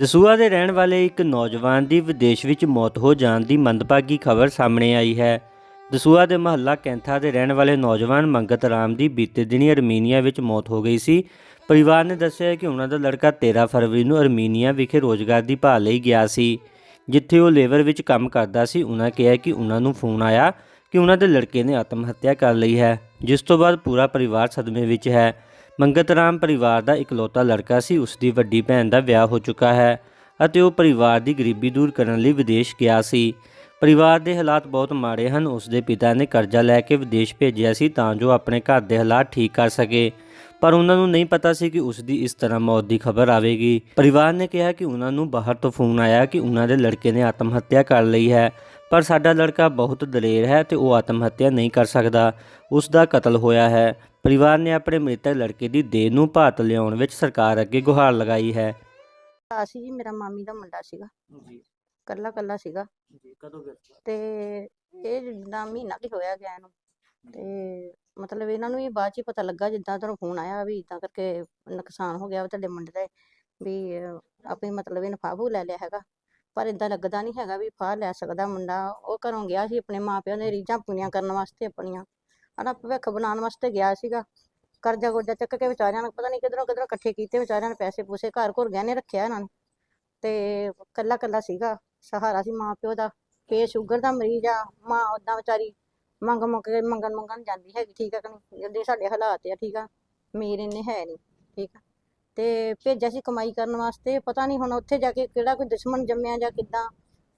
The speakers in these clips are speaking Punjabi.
ਦਸੂਆ ਦੇ ਰਹਿਣ ਵਾਲੇ ਇੱਕ ਨੌਜਵਾਨ ਦੀ ਵਿਦੇਸ਼ ਵਿੱਚ ਮੌਤ ਹੋ ਜਾਣ ਦੀ ਮੰਦਭਾਗੀ ਖਬਰ ਸਾਹਮਣੇ ਆਈ ਹੈ। ਦਸੂਆ ਦੇ ਮਹੱਲਾ ਕੈਂਥਾ ਦੇ ਰਹਿਣ ਵਾਲੇ ਨੌਜਵਾਨ ਮੰਗਤ ਰਾਮ ਦੀ ਬੀਤੇ ਦਿਨੀ ਅਰਮੀਨੀਆ ਵਿੱਚ ਮੌਤ ਹੋ ਗਈ ਸੀ। ਪਰਿਵਾਰ ਨੇ ਦੱਸਿਆ ਕਿ ਉਹਨਾਂ ਦਾ ਲੜਕਾ 13 ਫਰਵਰੀ ਨੂੰ ਅਰਮੀਨੀਆ ਵਿਖੇ ਰੋਜ਼ਗਾਰ ਦੀ ਭਾਲ ਲਈ ਗਿਆ ਸੀ। ਜਿੱਥੇ ਉਹ ਲੇਬਰ ਵਿੱਚ ਕੰਮ ਕਰਦਾ ਸੀ, ਉਹਨਾਂ ਕਿਹਾ ਕਿ ਉਹਨਾਂ ਨੂੰ ਫੋਨ ਆਇਆ ਕਿ ਉਹਨਾਂ ਦੇ ਲੜਕੇ ਨੇ ਆਤਮ ਹੱਤਿਆ ਕਰ ਲਈ ਹੈ, ਜਿਸ ਤੋਂ ਬਾਅਦ ਪੂਰਾ ਪਰਿਵਾਰ ਸਦਮੇ ਵਿੱਚ ਹੈ। ਮੰਗਤ ਰਾਮ ਪਰਿਵਾਰ ਦਾ ਇਕਲੌਤਾ ਲੜਕਾ ਸੀ ਉਸ ਦੀ ਵੱਡੀ ਭੈਣ ਦਾ ਵਿਆਹ ਹੋ ਚੁੱਕਾ ਹੈ ਅਤੇ ਉਹ ਪਰਿਵਾਰ ਦੀ ਗਰੀਬੀ ਦੂਰ ਕਰਨ ਲਈ ਵਿਦੇਸ਼ ਗਿਆ ਸੀ। ਪਰਿਵਾਰ ਦੇ ਹਾਲਾਤ ਬਹੁਤ ਮਾੜੇ ਹਨ ਉਸ ਦੇ ਪਿਤਾ ਨੇ ਕਰਜ਼ਾ ਲੈ ਕੇ ਵਿਦੇਸ਼ ਭੇਜਿਆ ਸੀ ਤਾਂ ਜੋ ਆਪਣੇ ਘਰ ਦੇ ਹਾਲਾਤ ਠੀਕ ਕਰ ਸਕੇ। ਪਰ ਉਹਨਾਂ ਨੂੰ ਨਹੀਂ ਪਤਾ ਸੀ ਕਿ ਉਸ ਦੀ ਇਸ ਤਰ੍ਹਾਂ ਮੌਤ ਦੀ ਖਬਰ ਆਵੇਗੀ। ਪਰਿਵਾਰ ਨੇ ਕਿਹਾ ਕਿ ਉਹਨਾਂ ਨੂੰ ਬਾਹਰ ਤੋਂ ਫੋਨ ਆਇਆ ਕਿ ਉਹਨਾਂ ਦੇ ਲੜਕੇ ਨੇ ਆਤਮ ਹੱਤਿਆ ਕਰ ਲਈ ਹੈ। ਪਰ ਸਾਡਾ ਲੜਕਾ ਬਹੁਤ ਦਲੇਰ ਹੈ ਤੇ ਉਹ ਆਤਮ ਹੱਤਿਆ ਨਹੀਂ ਕਰ ਸਕਦਾ। ਉਸ ਦਾ ਕਤਲ ਹੋਇਆ ਹੈ। ਪਰਿਵਾਰ ਨੇ ਆਪਣੇ ਮ੍ਰਿਤਕ ਲੜਕੇ ਦੀ ਦੇਹ ਨੂੰ ਭਾਰਤ ਲਿਆਉਣ ਵਿੱਚ ਸਰਕਾਰ ਅੱਗੇ ਗੁਹਾਰ ਲਗਾਈ ਹੈ। ਸੀ ਜੀ ਮੇਰਾ ਮਾਮੀ ਦਾ ਮੁੰਡਾ ਸੀਗਾ। ਜੀ। ਕੱਲਾ ਕੱਲਾ ਸੀਗਾ। ਜੀ ਕਦੋਂ ਗਿਆ ਤੇ ਇਹ ਜਿੱਦਾਂ ਮਹੀਨਾ ਕੀ ਹੋਇਆ ਗਿਆ ਇਹਨੂੰ। ਤੇ ਮਤਲਬ ਇਹਨਾਂ ਨੂੰ ਵੀ ਬਾਅਦ ਚ ਹੀ ਪਤਾ ਲੱਗਾ ਜਿੱਦਾਂ ਤੁਹਾਨੂੰ ਫੋਨ ਆਇਆ ਵੀ ਇਦਾਂ ਕਰਕੇ ਨੁਕਸਾਨ ਹੋ ਗਿਆ ਵਾ ਤੁਹਾਡੇ ਮੁੰਡੇ ਦਾ ਵੀ ਅਹ, ਆਪੇ ਮਤਲਬ ਇਹਨੇ ਫਾਹ ਫੂਹ ਲੈ ਲਿਆ ਹੈਗਾ। ਪਰ ਇਦਾਂ ਲੱਗਦਾ ਨਹੀਂ ਹੈਗਾ ਵੀ ਫਾਹ ਲੈ ਸਕਦਾ ਮੁੰਡਾ। ਉਹ ਘਰੋਂ ਗਿਆ ਸੀ ਆਪਣੇ ਮਾਪਿਆਂ ਦੇ ਰੀਝਾਂ ਪੂਰੀਆਂ ਕਰਨ ਵਾਸਤੇ ਆਪਣੀਆਂ। ਹਨਾ ਭਵਿੱਖ ਬਣਾਉਣ ਵਾਸਤੇ ਗਿਆ ਸੀਗਾ। ਕਰਜ਼ਾ ਕੁਰਜ਼ਾ ਚੱਕ ਕੇ ਵਿਚਾਰਿਆਂ ਨੇ ਪਤਾ ਨਹੀਂ ਕਿਧਰੋਂ ਕਿਧਰੋਂ ਇਕੱਠੇ ਕੀਤੇ ਵਿਚਾਰਿਆਂ ਨੇ ਪੈਸੇ ਪੂਸੇ ਘਰ ਘੁਰ ਗਹਿਣੇ ਰੱਖਿਆ ਇਹਨਾਂ ਨੇ। ਤੇ ਕੱਲਾ ਕੱਲਾ ਸੀਗਾ ਸਹਾਰਾ ਸੀ ਮਾਂ ਪਿਓ ਦਾ। ਫੇਰ ਸ਼ੂਗਰ ਦਾ ਮਰੀਜ਼ ਆ ਮਾਂ ਓਦਾਂ ਵਿਚਾਰੀ ਮੰਗ ਮੁੱਕ ਕੇ ਮੰਗਣ ਮੰਗਣ ਜਾਂਦੀ ਹੈਗੀ, ਠੀਕ ਆ ਕਿ ਨਹੀਂ? ਜਿੱਦੇ ਸਾਡੇ ਹਾਲਾਤ ਆ, ਠੀਕ ਆ? ਅਮੀਰ ਇੰਨੇ ਹੈ ਨਹੀਂ, ਠੀਕ ਆ? ਤੇ ਭੇਜਿਆ ਸੀ ਕਮਾਈ ਕਰਨ ਵਾਸਤੇ, ਪਤਾ ਨਹੀਂ ਹੁਣ ਉੱਥੇ ਜਾ ਕੇ ਕਿਹੜਾ ਕੋਈ ਦੁਸ਼ਮਣ ਜੰਮਿਆ ਜਾਂ ਕਿੱਦਾਂ,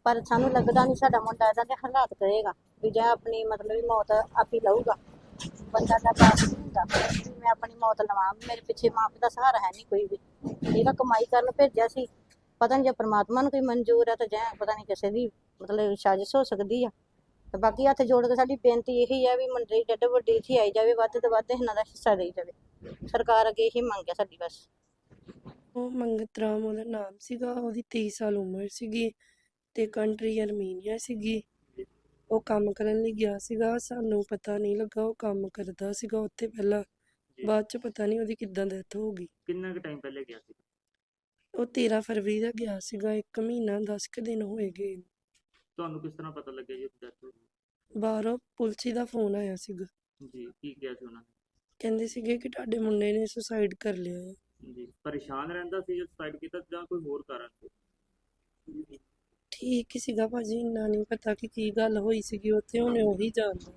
ਪਰ ਸਾਨੂੰ ਲੱਗਦਾ ਨਹੀਂ ਸਾਡਾ ਮੁੰਡਾ ਇਹਦਾ ਦੇ ਹਾਲਾਤ ਕਰੇਗਾ, ਵੀ ਜਾਂ ਆਪਣੀ ਮਤਲਬ ਵੀ ਮੌਤ ਆਪ ਹੀ ਲਊਗਾ। ਬੰਦਾ ਦਾ ਬਾਪ ਨਹੀਂ ਹੁੰਦਾ ਮੈਂ ਆਪਣੀ ਮੌਤ ਲਵਾਂ, ਮੇਰੇ ਪਿੱਛੇ ਮਾਂ ਪਿਓ ਦਾ ਸਹਾਰਾ ਹੈ ਨਹੀਂ ਕੋਈ ਵੀ। ਇਹਦਾ ਕਮਾਈ ਕਰਨ ਭੇਜਿਆ ਸੀ, ਪਤਾ ਨਹੀਂ ਜੇ ਪ੍ਰਮਾਤਮਾ ਨੂੰ ਕੋਈ ਮਨਜ਼ੂਰ ਹੈ ਤਾਂ ਜਾਂ ਪਤਾ ਨਹੀਂ ਕਿਸੇ ਦੀ ਮਤਲਬ ਸਾਜ਼ਿਸ਼ ਹੋ ਸਕਦੀ ਆ। ਤੇ ਬਾਕੀ ਹੱਥ ਜੋੜ ਕੇ ਸਾਡੀ ਬੇਨਤੀ ਇਹੀ ਹੈ ਵੀ ਮੰਡਲੀ ਡੱਡ ਵੱਡੀ ਇੱਥੇ ਆਈ ਜਾਵੇ ਵੱਧ ਤੋਂ ਵੱਧ ਇਹਨਾਂ ਦਾ ਹਿੱਸਾ ਦੇਈ ਜਾਵੇ। ਸਰਕਾਰ ਅੱਗੇ ਇਹੀ ਮੰਗ ਹੈ ਸਾਡੀ ਬਸ। ਉਹ ਮੰਗਤ ਰਾਮ ਉਹਦਾ ਨਾਮ ਸੀਗਾ ਉਹਦੀ 23 ਸਾਲ ਉਮਰ ਸੀਗੀ ਤੇ ਕੰਟਰੀ ਅਰਮੀਨੀਆ ਸੀਗੀ। ਉਹ ਕੰਮ ਕਰਨ ਲਈ ਗਿਆ ਸੀਗਾ ਸਾਨੂੰ ਪਤਾ ਨਹੀਂ ਲੱਗਾ ਉਹ ਕੰਮ ਕਰਦਾ ਸੀਗਾ ਉੱਥੇ ਪਹਿਲਾਂ। ਬਾਅਦ ਚ ਪਤਾ ਨਹੀਂ ਉਹਦੀ ਕਿੱਦਾਂ ਡੈਥ ਹੋ ਗਈ। ਕਿੰਨਾ ਕੁ ਟਾਈਮ ਪਹਿਲੇ ਗਿਆ ਸੀ? ਉਹ 13 ਫਰਵਰੀ ਦਾ ਗਿਆ ਸੀਗਾ ਇੱਕ ਮਹੀਨਾ 10 ਕੁ ਦਿਨ ਹੋਏ ਗਏ। ਨੂੰ। ਤੁਹਾਨੂੰ ਕਿਸ ਤਰ੍ਹਾਂ ਪਤਾ ਲੱਗਿਆ ਜੀ ਡੈਥ ਹੋ ਬਾਹਰੋਂ ਪੁਲਿਸ ਦਾ ਫੋਨ ਆਇਆ ਸੀਗਾ। ਜੀ ਕੀ ਕਿਹਾ ਸੀ ਉਹਨਾਂ ਕਹਿੰਦੇ ਸੀਗੇ ਕਿ ਤੁਹਾਡੇ ਮੁੰਡੇ ਨੇ ਸੁਸਾਈਡ ਕਰ ਲਿਆ ਹੈ। ਨੇ ਜੀ ਪਰੇਸ਼ਾਨ ਰਹਿੰਦਾ ਸੀ ਜਦ ਸੁਸਾਈਡ ਕੀਤਾ ਜਾਂ ਕੋਈ ਹੋਰ ਕਾਰਨ ਸੀ? ਠੀਕ ਹੀ ਸੀਗਾ ਭਾਜੀ ਇੰਨਾ ਨਹੀਂ ਪਤਾ ਕਿ ਕੀ ਗੱਲ ਹੋਈ ਸੀਗੀ ਉੱਥੇ ਉਹਨੇ ਉਹੀ ਜਾਣਦਾ।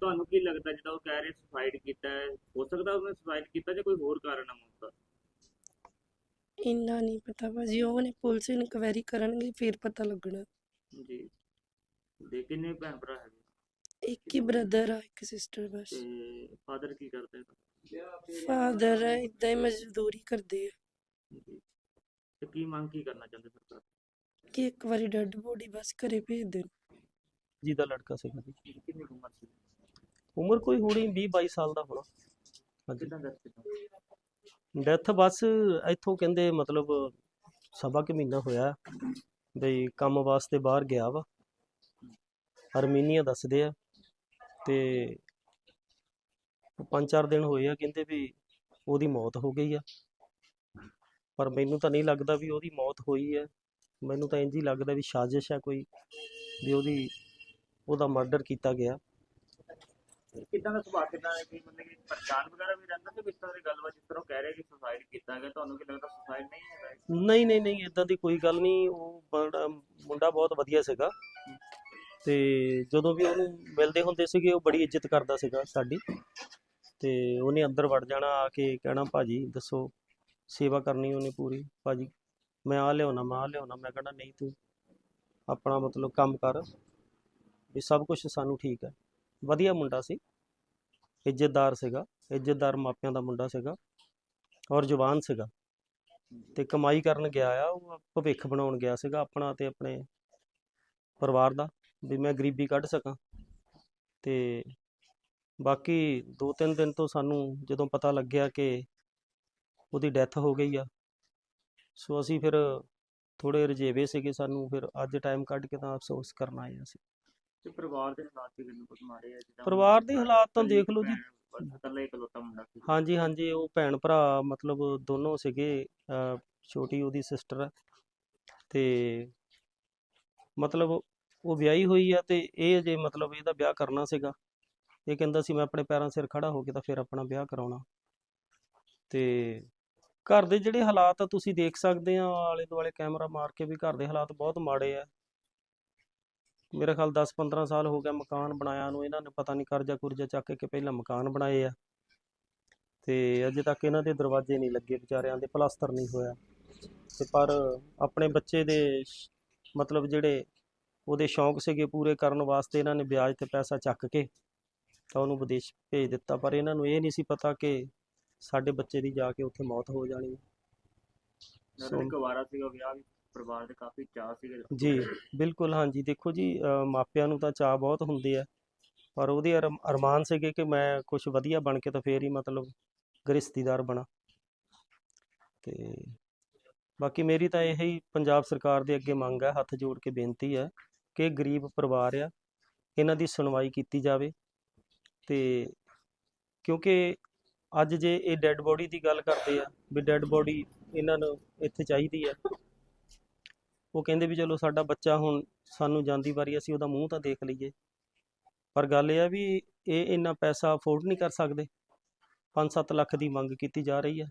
ਤੁਹਾਨੂੰ ਕੀ ਲੱਗਦਾ ਜਿਹੜਾ ਉਹ ਕਹਿ ਰਹੇ ਸੁਸਾਈਡ ਕੀਤਾ ਹੈ ਹੋ ਸਕਦਾ ਉਹਨੇ ਸੁਸਾਈਡ ਕੀਤਾ ਜਾਂ ਕੋਈ ਹੋਰ ਕਾਰਨ ਹੈ ਮੌਤ ਦਾ ਇੰਨਾ ਨਹੀਂ ਪਤਾ ਭਾਜੀ ਉਹਨੇ ਪੁਲਿਸ ਇਨਕੁਆਇਰੀ ਕਰਨਗੇ ਫਿਰ ਪਤਾ ਲੱਗਣਾ। ਜੀ। ਦੇ ਕਿੰਨੇ ਭੈਣ ਭਰਾ ਹੈਗੇ? ਇੱਕ ਹੀ ਬ੍ਰਦਰ ਆ ਇੱਕ ਸਿਸਟਰ ਬਸ। ਤੇ ਫਾਦਰ ਕੀ ਕਰਦੇ ਆ ਫਾਦਰ ਇਦਾਂ ਹੀ ਮਜ਼ਦੂਰੀ ਕਰਦੇ ਆ। ਜੀ। ਤੇ ਕੀ ਮੰਗ ਕੀ ਕਰਨਾ ਚਾਹੁੰਦੇ ਸਰਕਾਰ? ਕਿ ਇੱਕ ਵਾਰੀ ਡੈਡ ਬੋਡੀ ਬਸ ਘਰੇ ਭੇਜ ਦੇਣ। ਜੀ ਦਾ ਲੜਕਾ ਸੀਗਾ ਜੀ ਕਿੰਨੀ ਕੁ ਉਮਰ ਸੀ? ਉਮਰ ਕੋਈ ਹੋਣੀ 20 22 ਸਾਲ ਦਾ ਹੋਣਾ। ਹਾਂਜੀ। ਕਿਦਾਂ ਡੈਥ ਬਸ ਇੱਥੋਂ ਕਹਿੰਦੇ ਮਤਲਬ ਸਵਾ ਕੁ ਮਹੀਨਾ ਹੋਇਆ। ਬਈ ਕੰਮ ਵਾਸਤੇ ਬਾਹਰ ਗਿਆ ਵਾ। ਅਰਮੀਨੀਆ ਦੱਸਦੇ ਆ ਤੇ ਪੰਜ ਚਾਰ ਦਿਨ ਹੋਏ ਆ ਕਹਿੰਦੇ ਵੀ ਉਹਦੀ ਮੌਤ ਹੋ ਗਈ ਆ। ਪਰ ਮੈਨੂੰ ਤਾਂ ਨਹੀਂ ਲੱਗਦਾ ਵੀ ਉਹਦੀ ਮੌਤ ਹੋਈ ਹੈ ਮੈਨੂੰ ਤਾਂ ਇੰਝ ਹੀ ਲੱਗਦਾ ਵੀ ਸਾਜ਼ਿਸ਼ ਹੈ ਕੋਈ ਵੀ ਉਹਦੀ, ਉਹਦਾ ਮਰਡਰ ਕੀਤਾ ਗਿਆ। ਕਿਦਾਂ ਦਾ ਸੁਭਾਅ, ਕਿਦਾਂ ਹੈ ਕਿ ਮਤਲਬ ਕਿ ਪਰੇਸ਼ਾਨ ਵਗੈਰਾ ਵੀ ਰਹਿੰਦਾ ਤੇ ਕਿਸ ਤਰ੍ਹਾਂ ਦੀ ਗੱਲਬਾਤ ਜਿਸ ਤਰ੍ਹਾਂ ਉਹ ਕਹਿ ਰਹੇ ਕਿ ਸੁਸਾਈਡ ਕੀਤਾ ਗਿਆ, ਤੁਹਾਨੂੰ ਕੀ ਲੱਗਦਾ ਸੁਸਾਈਡ ਨਹੀਂ ਹੈ ਨਹੀਂ ਨਹੀਂ ਨਹੀਂ ਇਦਾਂ ਦੀ ਕੋਈ ਗੱਲ ਨਹੀਂ, ਉਹ ਬੜਾ ਮੁੰਡਾ ਬਹੁਤ ਵਧੀਆ ਸੀਗਾ ਤੇ ਜਦੋਂ ਵੀ ਉਹਨੂੰ ਮਿਲਦੇ ਹੁੰਦੇ ਸੀਗੇ, ਉਹ ਬੜੀ ਇੱਜ਼ਤ ਕਰਦਾ ਸੀਗਾ ਸਾਡੀ ਤੇ ਉਹਨੇ ਅੰਦਰ ਵੜ ਜਾਣਾ, ਆ ਕੇ ਕਹਿਣਾ, ਭਾਜੀ, ਦੱਸੋ, ਸੇਵਾ ਕਰਨੀ ਉਹਨੇ ਪੂਰੀ? ਭਾਜੀ, ਮੈਂ ਆ ਲਿਆਉਣਾ, ਮੈਂ ਆ ਲਿਆਉਣਾ। ਮੈਂ ਕਹਿਣਾ, ਨਹੀਂ ਤੂੰ ਆਪਣਾ ਮਤਲਬ ਕੰਮ ਕਰ ਵੀ ਸਭ ਕੁਝ ਸਾਨੂੰ ਠੀਕ ਹੈ। ਵਧੀਆ ਮੁੰਡਾ ਸੀ। ਇੱਜ਼ਤਦਾਰ ਸੀਗਾ। ਇੱਜ਼ਤਦਾਰ ਮਾਪਿਆਂ ਦਾ ਮੁੰਡਾ ਸੀਗਾ ਔਰ ਜਵਾਨ ਸੀਗਾ। ਤੇ ਕਮਾਈ ਕਰਨ ਗਿਆ ਆ, ਉਹ ਭਵਿੱਖ ਬਣਾਉਣ ਗਿਆ ਸੀਗਾ ਆਪਣਾ ਤੇ ਆਪਣੇ ਪਰਿਵਾਰ ਦਾ, ਵੀ ਮੈਂ ਗਰੀਬੀ ਕੱਢ ਸਕਾਂ। ਤੇ ਬਾਕੀ ਦੋ ਤਿੰਨ ਦਿਨ ਤੋਂ ਸਾਨੂੰ ਜਦੋਂ ਪਤਾ ਲੱਗਿਆ ਕਿ ਉਹਦੀ ਡੈਥ ਹੋ ਗਈ ਆ, ਸੋ ਅਸੀਂ ਫਿਰ ਥੋੜੇ ਰਜੇਵੇ ਸੀਗੇ ਸਾਨੂੰ, ਫਿਰ ਅੱਜ ਟਾਈਮ ਕੱਢ ਕੇ ਤਾਂ ਅਫਸੋਸ ਕਰਨ ਆਏ ਹਾਂ ਅਸੀਂ। ਤੇ ਪਰਿਵਾਰ ਦੇ ਹਾਲਾਤ ਵੀ ਕਿੰਨੇ ਕੁ ਮਾੜੇ ਆ ਜਿੱਦਾਂ ਪਰਿਵਾਰ ਦੇ ਹਾਲਾਤ ਤਾਂ ਦੇਖ ਲਓ ਜੀ। ਇਕੱਲਾ ਇਕਲੌਤਾ ਮੁੰਡਾ ਸੀ। ਹਾਂਜੀ ਹਾਂਜੀ ਉਹ ਭੈਣ ਭਰਾ ਮਤਲਬ ਦੋਨੋਂ ਸੀਗੇ ਅਹ ਛੋਟੀ ਉਹਦੀ ਸਿਸਟਰ ਤੇ ਮਤਲਬ ਉਹ ਵਿਆਹੀ ਹੋਈ ਆ ਤੇ ਇਹ ਅਜੇ ਮਤਲਬ ਇਹਦਾ ਵਿਆਹ ਕਰਨਾ ਸੀਗਾ। ਇਹ ਕਹਿੰਦਾ ਸੀ ਮੈਂ ਆਪਣੇ ਪੈਰਾਂ ਸਿਰ ਖੜਾ ਹੋ ਕੇ ਤਾਂ ਫਿਰ ਆਪਣਾ ਵਿਆਹ ਕਰਾਉਣਾ। ਤੇ ਘਰ ਦੇ ਜਿਹੜੇ ਹਾਲਾਤ ਆ ਤੁਸੀਂ ਦੇਖ ਸਕਦੇ ਆ ਆਲੇ ਦੁਆਲੇ ਕੈਮਰਾ ਮਾਰ ਕੇ ਵੀ ਘਰ ਦੇ ਹਾਲਾਤ ਬਹੁਤ ਮਾੜੇ ਆ। ਮੇਰਾ ਖਿਆਲ 10-15 ਸਾਲ ਹੋ ਗਿਆ ਮਕਾਨ ਬਣਾਇਆ ਨੂੰ ਇਹਨਾਂ ਨੇ ਪਤਾ ਨਹੀਂ ਕਰਜ਼ਾ ਕੁਰਜ਼ਾ ਚੱਕ ਕੇ ਪਹਿਲਾਂ ਮਕਾਨ ਬਣਾਏ ਆ। ਤੇ ਅਜੇ ਤੱਕ ਇਹਨਾਂ ਦੇ ਦਰਵਾਜ਼ੇ ਨਹੀਂ ਲੱਗੇ ਵਿਚਾਰਿਆਂ ਦੇ ਪਲਾਸਟਰ ਨਹੀਂ ਹੋਇਆ। ਤੇ ਪਰ ਆਪਣੇ ਬੱਚੇ ਦੇ ਮਤਲਬ ਜਿਹੜੇ ਉਹਦੇ ਸ਼ੌਂਕ ਸੀਗੇ ਪੂਰੇ ਕਰਨ ਵਾਸਤੇ ਇਹਨਾਂ ਨੇ ਵਿਆਜ ਤੇ ਪੈਸਾ ਚੱਕ ਕੇ ਤਾਂ ਉਹਨੂੰ ਵਿਦੇਸ਼ ਭੇਜ ਦਿੱਤਾ। ਪਰ ਇਹਨਾਂ ਨੂੰ ਇਹ ਨਹੀਂ ਸੀ ਪਤਾ ਕਿ ਸਾਡੇ ਬੱਚੇ ਦੀ ਜਾ ਕੇ ਉੱਥੇ ਮੌਤ ਹੋ ਜਾਣੀ ਹੈ। ਨਾਲੇ ਕੁਵਾਰਾ ਸੀਗਾ ਵਿਆਹ ਵੀ। ਪਰਿਵਾਰ ਦੇ ਕਾਫੀ ਚਾਅ ਸੀਗੇ ਜੀ ਬਿਲਕੁਲ ਹਾਂਜੀ। ਦੇਖੋ ਜੀ ਮਾਪਿਆਂ ਨੂੰ ਤਾਂ ਚਾਅ ਬਹੁਤ ਹੁੰਦੇ ਆ ਪਰ ਉਹਦੇ ਅਰਮ- ਅਰਮਾਨ ਸੀਗੇ ਕਿ ਮੈਂ ਕੁਝ ਵਧੀਆ ਬਣ ਕੇ ਤਾਂ ਫੇਰ ਹੀ ਮਤਲਬ ਗ੍ਰਸਤੀਦਾਰ ਬਣਾ। ਤੇ ਬਾਕੀ ਮੇਰੀ ਤਾਂ ਇਹ ਹੀ ਪੰਜਾਬ ਸਰਕਾਰ ਦੇ ਅੱਗੇ ਮੰਗ ਹੈ ਹੱਥ ਜੋੜ ਕੇ ਬੇਨਤੀ ਹੈ ਕਿ ਇਹ ਗਰੀਬ ਪਰਿਵਾਰ ਆ ਇਹਨਾਂ ਦੀ ਸੁਣਵਾਈ ਕੀਤੀ ਜਾਵੇ। ਤੇ ਕਿਉਂਕਿ ਅੱਜ ਜੇ ਇਹ ਡੈੱਡ ਬੋਡੀ ਦੀ ਗੱਲ ਕਰਦੇ ਆ ਵੀ ਡੈੱਡ ਬੋਡੀ ਇਹਨਾਂ ਨੂੰ ਇੱਥੇ ਚਾਹੀਦੀ ਹੈ ਉਹ ਕਹਿੰਦੇ ਵੀ ਚਲੋ ਸਾਡਾ ਬੱਚਾ ਹੁਣ ਸਾਨੂੰ ਜਾਂਦੀ ਵਾਰੀ ਅਸੀਂ ਉਹਦਾ ਮੂੰਹ ਤਾਂ ਦੇਖ ਲਈਏ। ਪਰ ਗੱਲ ਇਹ ਆ ਵੀ ਇਹ ਇੰਨਾ ਪੈਸਾ ਅਫੋਰਡ ਨਹੀਂ ਕਰ ਸਕਦੇ। 5-7 ਲੱਖ ਦੀ ਮੰਗ ਕੀਤੀ ਜਾ ਰਹੀ ਹੈ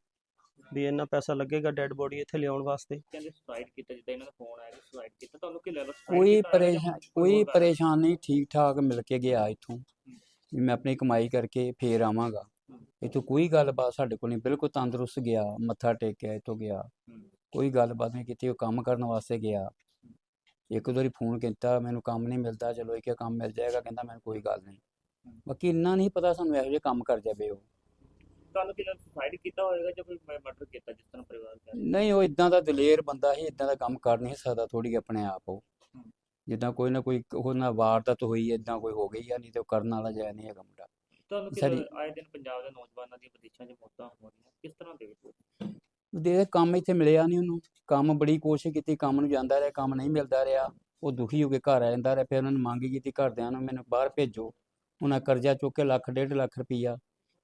ਵੀ ਇੰਨਾ ਪੈਸਾ ਲੱਗੇਗਾ ਡੈੱਡ ਬੋਡੀ ਇੱਥੇ ਲਿਆਉਣ ਵਾਸਤੇ। ਕਹਿੰਦੇ ਸੁਸਾਈਡ ਕੀਤਾ ਜਿੱਦਾਂ ਇਹਨਾਂ ਦਾ ਫੋਨ ਆਇਆ ਕਿ ਸੁਸਾਈਡ ਕੀਤਾ। ਤੁਹਾਨੂੰ ਕੀ ਲੱਗਦਾ suicide ਕੋਈ ਪਰੇਸ਼ਾਨ ਕੋਈ? ਪਰੇਸ਼ਾਨ ਨਹੀਂ ਠੀਕ ਠਾਕ ਮਿਲ ਕੇ ਗਿਆ ਇੱਥੋਂ। ਵੀ ਮੈਂ ਆਪਣੀ ਕਮਾਈ ਕਰਕੇ ਫੇਰ ਆਵਾਂਗਾ। ਇੱਥੋਂ ਕੋਈ ਗੱਲਬਾਤ ਸਾਡੇ ਕੋਲ ਨਹੀਂ ਬਿਲਕੁਲ ਤੰਦਰੁਸਤ ਗਿਆ ਮੱਥਾ ਟੇਕਿਆ ਇੱਥੋਂ ਗਿਆ। ਕੋਈ ਗੱਲਬਾਤ ਨਹੀਂ ਕੀਤੀ ਉਹ ਕੰਮ ਕਰਨ ਵਾਸਤੇ ਗਿਆ। ਇੱਕ ਦੋ ਵਾਰੀ ਫੋਨ ਕੀਤਾ ਮੈਨੂੰ ਕੰਮ ਨਹੀਂ ਮਿਲਦਾ ਚਲੋ ਇੱਕ ਕੰਮ ਮਿਲ ਜਾਏਗਾ ਕਹਿੰਦਾ ਮੈਨੂੰ ਕੋਈ ਗੱਲ ਨਹੀਂ। ਬਾਕੀ ਇੰਨਾ ਨਹੀਂ ਪਤਾ ਸਾਨੂੰ ਇਹੋ ਜਿਹੇ ਕੰਮ ਕਰ ਜਾਵੇ ਉਹ। ਤੁਹਾਨੂੰ ਕੀ ਲੱਗਦਾ ਸੁਸਾਈਡ ਕੀਤਾ ਹੋਏਗਾ ਜਾਂ ਕੋਈ ਮਰਡਰ ਕੀਤਾ ਜਿਸ ਤਰ੍ਹਾਂ ਪਰਿਵਾਰ ਕਹਿ ਰਿਹਾ? ਨਹੀਂ ਉਹ ਇਦਾਂ ਦਾ ਦਲੇਰ ਬੰਦਾ ਸੀ ਇਦਾਂ ਦਾ ਕੰਮ ਕਰ ਨਹੀਂ ਸਕਦਾ ਥੋੜੀ ਆਪਣੇ ਆਪ ਉਹ। ਜਿੱਦਾਂ ਕੋਈ ਨਾ ਕੋਈ ਉਹ ਨਾ ਵਾਰਦਾਤ ਹੋਈ ਇਦਾਂ ਕੋਈ ਹੋ ਗਈ ਆ ਨਹੀਂ ਤੇ ਉਹ ਕਰਨ ਵਾਲਾ ਜਿਹਾ ਨਹੀਂ ਹੈਗਾ ਮੁੰਡਾ। ਤੁਹਾਨੂੰ ਕੀ ਆਏ ਦਿਨ ਪੰਜਾਬ ਦੇ ਨੌਜਵਾਨਾਂ ਦੀਆਂ ਵਿਦੇਸ਼ਾਂ 'ਚ ਮੌਤਾਂ ਹੋ ਰਹੀਆਂ ਕਿਸ ਤਰ੍ਹਾਂ ਦੇ ਵਿੱਚ? ਦੇ ਕੰਮ ਇੱਥੇ ਮਿਲਿਆ ਨਹੀਂ ਉਹਨੂੰ। ਕੰਮ ਬੜੀ ਕੋਸ਼ਿਸ਼ ਕੀਤੀ ਕੰਮ ਨੂੰ ਜਾਂਦਾ ਰਿਹਾ ਕੰਮ ਨਹੀਂ ਮਿਲਦਾ ਰਿਹਾ। ਉਹ ਦੁਖੀ ਹੋ ਕੇ ਘਰ ਆ ਜਾਂਦਾ ਰਿਹਾ ਫਿਰ ਉਹਨਾਂ ਨੇ ਮੰਗ ਕੀਤੀ ਘਰਦਿਆਂ ਨੂੰ ਮੈਨੂੰ ਬਾਹਰ ਭੇਜੋ। ਉਹਨਾਂ ਕਰਜ਼ਾ ਚੁੱਕ ਕੇ ਲੱਖ ਡੇਢ ਲੱਖ ਰੁਪਈਆ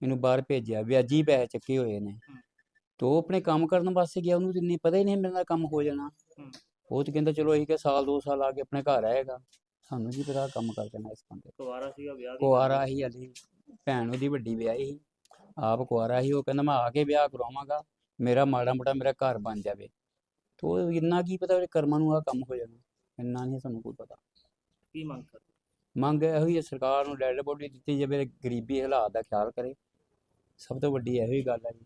ਮੈਨੂੰ ਬਾਹਰ ਭੇਜਿਆ। ਵਿਆਜੀ ਪੈਸੇ ਚੱਕੇ ਹੋਏ ਨੇ। ਤੇ ਆਪਣੇ ਕੰਮ ਕਰਨ ਵਾਸਤੇ ਗਿਆ ਉਹਨੂੰ ਇੰਨੀ ਪਤਾ ਹੀ ਨਹੀਂ ਮੇਰੇ ਨਾਲ ਕੰਮ ਹੋ ਜਾਣਾ। ਉਹ ਤਾਂ ਕਹਿੰਦਾ ਚਲੋ ਅਸੀਂ ਕਿ ਸਾਲ ਦੋ ਸਾਲ ਆ ਕੇ ਆਪਣੇ ਘਰ ਆਏਗਾ। ਸਾਨੂੰ ਕੀ ਪਤਾ ਕੰਮ ਕਰ ਦੇਣਾ ਇਸ ਬੰਦੇ ਕੁਵਾਰਾ ਸੀਗਾ ਵਿਆਹ ਵੀ ਕੁਆਰਾ ਹੀ ਹਲੀ। ਭੈਣ ਉਹਦੀ ਵੱਡੀ ਵਿਆਹੀ ਸੀ। ਆਪ ਕੁਆਰਾ ਹੀ ਉਹ ਕਹਿੰਦਾ ਮੈਂ ਆ ਕੇ ਵਿਆਹ ਕਰਾਵਾਂਗਾ। ਮੇਰਾ ਮਾੜਾ ਮੋਟਾ ਮੇਰਾ ਘਰ ਬਣ ਜਾਵੇ। ਤੋ ਇੰਨਾ ਕੀ ਪਤਾ ਉਹਦੇ ਕਰਮਾਂ ਨੂੰ ਆ ਕੰਮ ਹੋ ਜਾਣਾ। ਇੰਨਾ ਨਹੀਂ ਸਾਨੂੰ ਕੋਈ ਪਤਾ। ਕੀ ਮੰਗ ਕਰਦੇ? ਮੰਗ ਇਹੋ ਹੀ ਹੈ ਸਰਕਾਰ ਨੂੰ ਡੈਡ ਬੋਡੀ ਦਿੱਤੀ ਜਾਵੇ ਗਰੀਬੀ ਹਾਲਾਤ ਦਾ ਖਿਆਲ ਕਰੇ। ਸਭ ਤੋਂ ਵੱਡੀ ਇਹੋ ਹੀ ਗੱਲ ਹੈ ਜੀ।